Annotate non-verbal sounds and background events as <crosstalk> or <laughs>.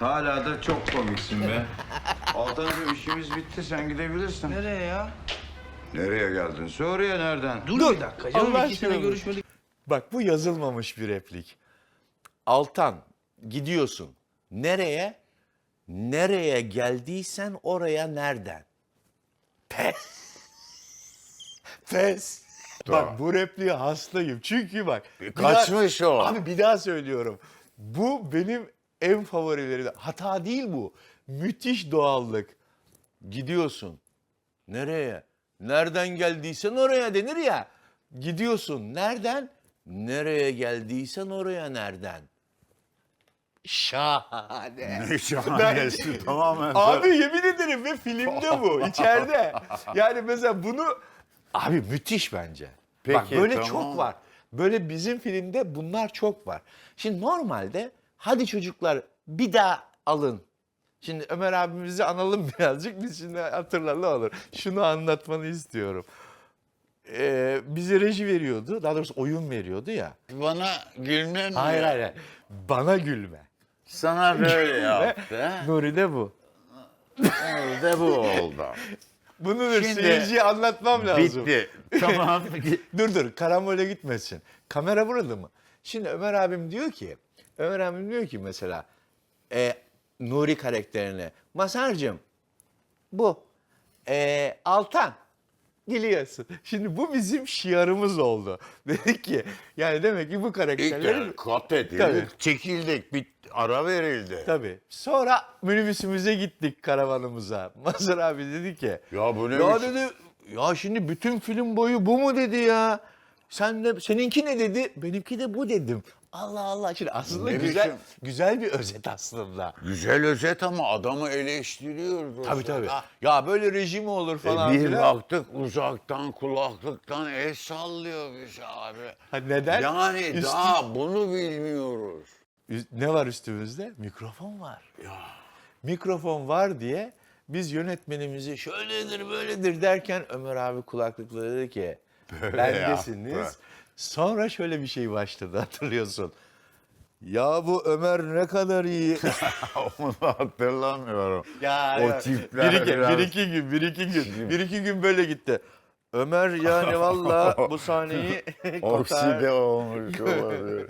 Hala da çok komiksin be. Altancığım işimiz bitti sen gidebilirsin. Nereye ya? Nereye geldin? Suriye nereden? Dur, Dur, bir dakika canım. Allah iki sene aşkına dur. görüşmedik. Bak bu yazılmamış bir replik. Altan gidiyorsun. Nereye? Nereye geldiysen oraya nereden? Pes. Pes. Bak bu repliğe hastayım. Çünkü bak. bir Kaçmış daha- o. Abi bir daha söylüyorum. Bu benim en favorilerimden. Hata değil bu. Müthiş doğallık. Gidiyorsun. Nereye? Nereden geldiysen oraya denir ya. Gidiyorsun. Nereden? Nereye geldiysen oraya nereden? Şahane. Ne şahanesi <laughs> tamamen. Abi yemin ederim ve filmde bu <laughs> içeride. Yani mesela bunu abi müthiş bence. Bak Peki, böyle tamam. çok var. Böyle bizim filmde bunlar çok var. Şimdi normalde hadi çocuklar bir daha alın. Şimdi Ömer abimizi analım <laughs> birazcık. Biz şimdi hatırla ne olur. Şunu anlatmanı istiyorum. Ee, bize reji veriyordu. Daha doğrusu oyun veriyordu ya. Bana gülmem Hayır hayır. hayır. Bana gülme. Sana <laughs> böyle yaptı. Nuri de bu. Nerede bu oldu? Bunu da Şimdi- seyirciye anlatmam lazım. Bitti. <laughs> Tamam. Dur dur karambole gitmesin. Kamera burada mı? Şimdi Ömer abim diyor ki, Ömer abim diyor ki mesela e, Nuri karakterine, Masarcığım bu e, Altan geliyorsun. <laughs> Şimdi bu bizim şiarımız oldu. <laughs> Dedik ki yani demek ki bu karakterleri... İlk kat edildik, çekildik, bir ara verildi. Tabii. Sonra minibüsümüze gittik karavanımıza. <laughs> Mazhar abi dedi ki Ya bu ne ya biçim- dedi ya şimdi bütün film boyu bu mu dedi ya. Sen de seninki ne dedi? Benimki de bu dedim. Allah Allah. Şimdi aslında Ne güzel biçim? güzel bir özet aslında. Güzel özet ama adamı eleştiriyoruz. Tabii tabii. Ya böyle rejim mi olur E falan bir filan. baktık uzaktan kulaklıktan el sallıyor bize abi. Ha, neden? Yani Üstü- daha bunu bilmiyoruz. Ne var üstümüzde? Mikrofon var. Mikrofon var diye biz yönetmenimizi şöyledir böyledir derken Ömer abi kulaklıkla dedi ki bendesiniz. yaptı. Sonra şöyle bir şey başladı <laughs> hatırlıyorsun. Ya bu Ömer ne kadar iyi. <laughs> <laughs> Onu hatırlamıyorum. ya, O tipler bir iki, biraz- bir iki gün, bir iki gün, bir iki gün böyle gitti. Ömer yani valla bu sahneyi Okside olmuş olabilir.